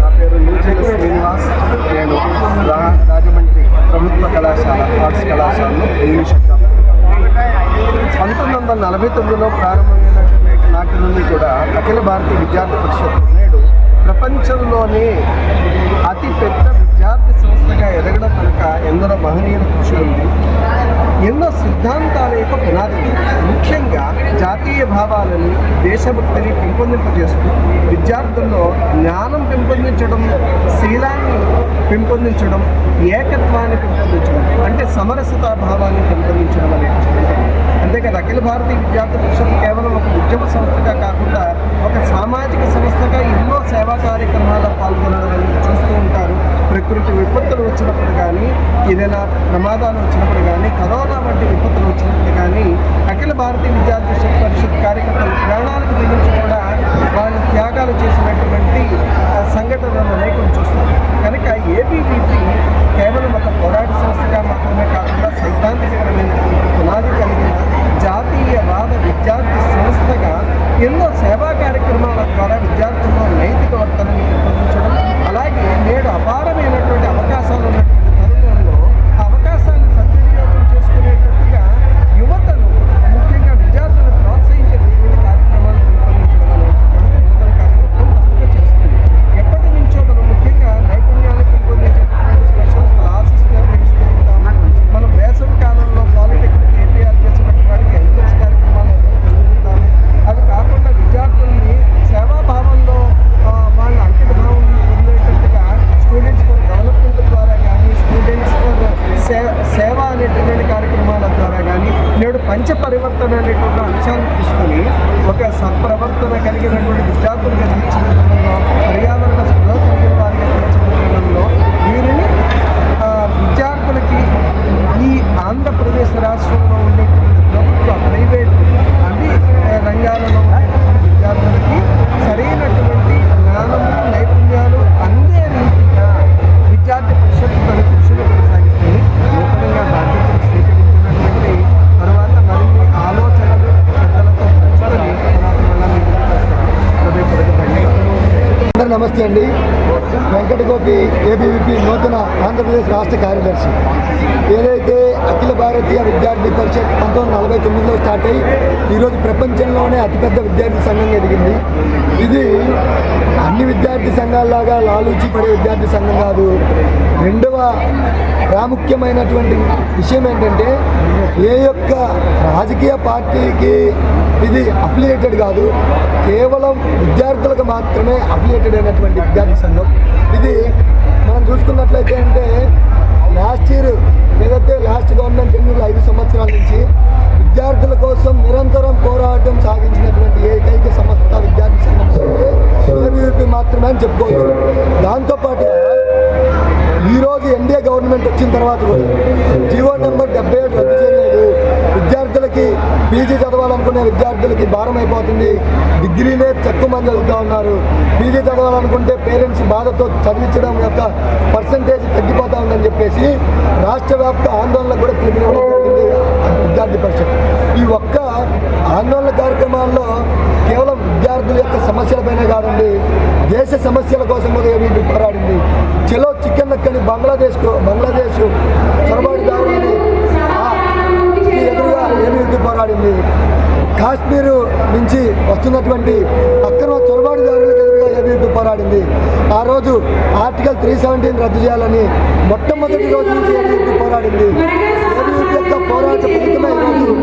నా పేరు శ్రీనివాస్. నేను రాజమండ్రి ప్రభుత్వ కళాశాల ఆర్ట్స్ కళాశాలలో పంతొమ్మిది వందల నలభై తొమ్మిదిలో ప్రారంభమైన నాటి నుండి కూడా అఖిల భారతీయ విద్యార్థి పరిషత్ నేడు ప్రపంచంలోనే అతిపెద్ద ఇంకా ఎదగడం కనుక ఎందరో మహనీయుల కృషి ఉంది. ఎన్నో సిద్ధాంతాల యొక్క పునాది. ముఖ్యంగా జాతీయ భావాలని దేశభక్తిని పెంపొందింపజేస్తూ విద్యార్థుల్లో జ్ఞానం పెంపొందించడం శీలాన్ని పెంపొందించడం ఏకత్వాన్ని పెంపొందించడం అంటే సమరసతా భావాన్ని పెంపొందించడం అనేటువంటిది అంతేకాదు అఖిల భారతీయ విద్యార్థి పరిషత్ కేవలం ఒక ఉద్యమ సంస్థగా కాకుండా ఒక సామాజిక సంస్థగా ఎన్నో సేవా కార్యక్రమాల్లో పాల్గొనడం అనేది చూస్తూ ఉంటారు. ప్రకృతి విపత్తులు వచ్చినప్పుడు కానీ ఏదైనా ప్రమాదాలు వచ్చినప్పుడు కానీ కరోనా వంటి విపత్తులు వచ్చినప్పుడు కానీ అఖిల భారతీయ విద్యార్థి పరిషత్ పరిషత్ కార్యకర్తలు ప్రాణాలకు తెగించి కూడా వాళ్ళు త్యాగాలు చేసినటువంటి సంఘటనలు అనేకం చూస్తాం కనుక ఏబీవీపీ కేవలం ఒక పోరాట సంస్థగా మాత్రమే కాకుండా సైద్ధాంతికపరమైనటువంటి పునాది కలిగిన జాతీయవాద విద్యార్థి సంస్థగా ఎన్నో సేవా కార్యక్రమాల ద్వారా విద్యార్థుల్లో నైతిక వర్తనని నేడు పంచ పరివర్తన అనేటువంటి అంశాన్ని తీసుకుని ఒక సత్ప్రవర్తన కలిగినటువంటి విద్యార్థులుగా తీర్చిదిద్దడంలో పర్యావరణ వెంకట ఏబీవీపీ నూతన ఆంధ్రప్రదేశ్ రాష్ట్ర కార్యదర్శి. ఏదైతే అఖిల భారతీయ విద్యార్థి పరిషత్ పంతొమ్మిది నలభై తొమ్మిదిలో స్టార్ట్ అయ్యి ఈరోజు ప్రపంచంలోనే అతిపెద్ద విద్యార్థి సంఘంగా ఎదిగింది. ఇది అన్ని విద్యార్థి సంఘాల్లాగా లాలూచి పడే విద్యార్థి సంఘం కాదు. రెండవ ప్రాముఖ్యమైనటువంటి విషయం ఏంటంటే ఏ యొక్క రాజకీయ పార్టీకి ఇది అఫిలియేటెడ్ కాదు. కేవలం విద్యార్థులకు మాత్రమే అఫిలియేటెడ్ అయినటువంటి విద్యార్థి సంఘం. ఇది చూసుకున్నట్లయితే అంటే లాస్ట్ ఇయర్ ఏదైతే లాస్ట్ గవర్నమెంట్ ఎన్నికలు ఐదు సంవత్సరాల నుంచి విద్యార్థుల కోసం నిరంతరం పోరాటం సాగించినటువంటి ఏకైక సంస్థ విద్యార్థి సంఘం ఏబీవీపీ మాత్రమే అని చెప్పుకోవచ్చు. దాంతోపాటుగా ఈరోజు ఎన్డీఏ గవర్నమెంట్ వచ్చిన తర్వాత కూడా జీవో నెంబర్ డెబ్బై ఏడు రద్దు చేయలేదు. విద్యార్థులకి పీజీ చదవాలనుకునే విద్యార్థులకి భారం అయిపోతుంది. డిగ్రీనే తక్కువ మంది చదువుతూ ఉన్నారు. పీజీ చదవాలనుకుంటే పేరెంట్స్ బాధతో చదివించడం యొక్క పర్సంటేజ్ తగ్గిపోతా ఉందని చెప్పేసి రాష్ట్ర వ్యాప్త ఆందోళనకు కూడా పిలుపునివ్వడం జరిగింది విద్యార్థి పరిషత్. ఈ ఒక్క ఆందోళన కార్యక్రమాల్లో కేవలం విద్యార్థుల యొక్క సమస్యలపైనే కాదండి దేశ సమస్యల కోసం కూడా ఏబీపీ పోరాడింది. చెలో చికెన్ అందుకని బంగ్లాదేశ్ బంగ్లాదేశ్ చొరబాటుదారుల్ని ఎదురుగా ఏబీపీ పోరాడింది? కాశ్మీర్ నుంచి వస్తున్నటువంటి అక్రమ చొరబాటుదారులకు ఎదురుగా ఏబీపీ పోరాడింది? ఆ రోజు ఆర్టికల్ త్రీ సెవెంటీన్ రద్దు చేయాలని మొట్టమొదటి రోజు నుంచి ఏబీపీ పోరాడింది? యొక్క పోరాట ఫలితమే ఈరోజు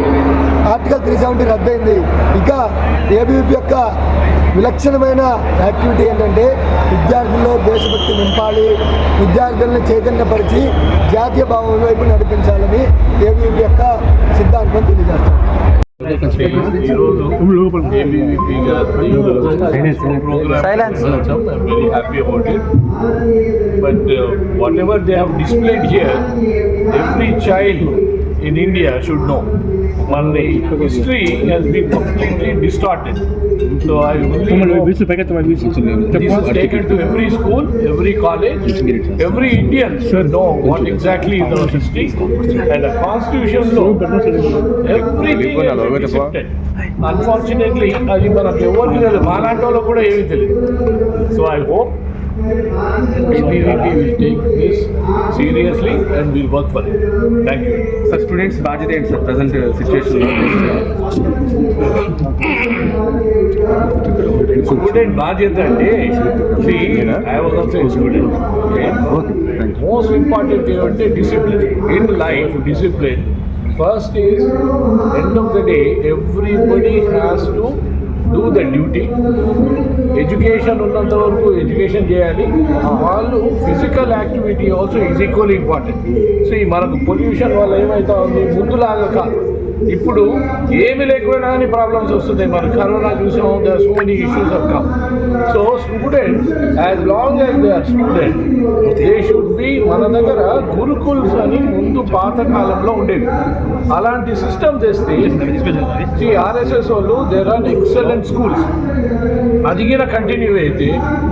ఆర్టికల్ త్రీ సెవెంటీ రద్దయింది. ఇక ఏబీవీపీ యొక్క విలక్షణమైన యాక్టివిటీ ఏంటంటే విద్యార్థుల్లో దేశభక్తి నింపాలి విద్యార్థుల్ని చైతన్యపరిచి జాతీయ భావం వైపు నడిపించాలని ఏబీవీపీ యొక్క సిద్ధాంతం తెలియజేస్తాం ఈరోజు child in India should know. Monday history has been completely distorted. So I really hope this is taken to every school, every college, every Indian should know what exactly is our history and a constitution law. Everything has been accepted. Unfortunately అది మనకు ఎవరికి తెలియదు మాలాంటి వాళ్ళకు కూడా ఏమీ తెలియదు so I hope ABVP will take this seriously and will work for it. Thank you. Sir students బాధ్యత ఏంటి సార్ ప్రజెంట్ సిచ్యువేషన్లో స్టూడెంట్ బాధ్యత అంటే see, I was also a student. Okay? Most important ఏమంటే discipline. In life, discipline. First is, end of the day, everybody has to do the duty education ఉన్నంత వరకు education చేయాలి. వాళ్ళు physical activity also is equal important so ఈ మనకు pollution వల్ల ఏమైతా ఉంది? ముందులాగా కాదు. ఇప్పుడు ఏమి లేకపోయినా కానీ ప్రాబ్లమ్స్ వస్తున్నాయి. మనం కరోనా చూసాం the so many issues of come so students as long as they are student they should be మన దగ్గర గురుకుల్స్ అని ముందు పాత కాలంలో ఉండేవి. అలాంటి సిస్టమ్ తెస్తే ఆర్ఎస్ఎస్ వాళ్ళు దేర్ ఆర్ ఎక్సలెంట్ స్కూల్స్ అది కూడా కంటిన్యూ అయితే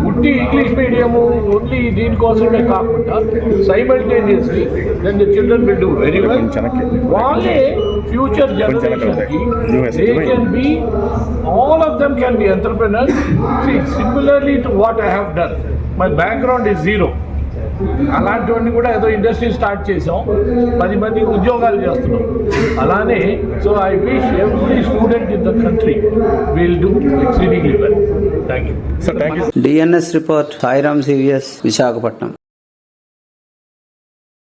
ఉట్టి ఇంగ్లీష్ మీడియము ఓన్లీ దీనికోసమే కాకుండా simultaneously then the children will do very well వాళ్ళే ఫ్యూచర్ జనరేషన్కి they can be all of them can be entrepreneurs similarly to what I have done my background is zero అలాంటివన్నీ కూడా ఏదో industry start చేసాం పది మందికి ఉద్యోగాలు చేస్తున్నాం. అలానే so I wish every student in the country will do exceedingly well thank you DNS report Sairam CVS Visakhapatnam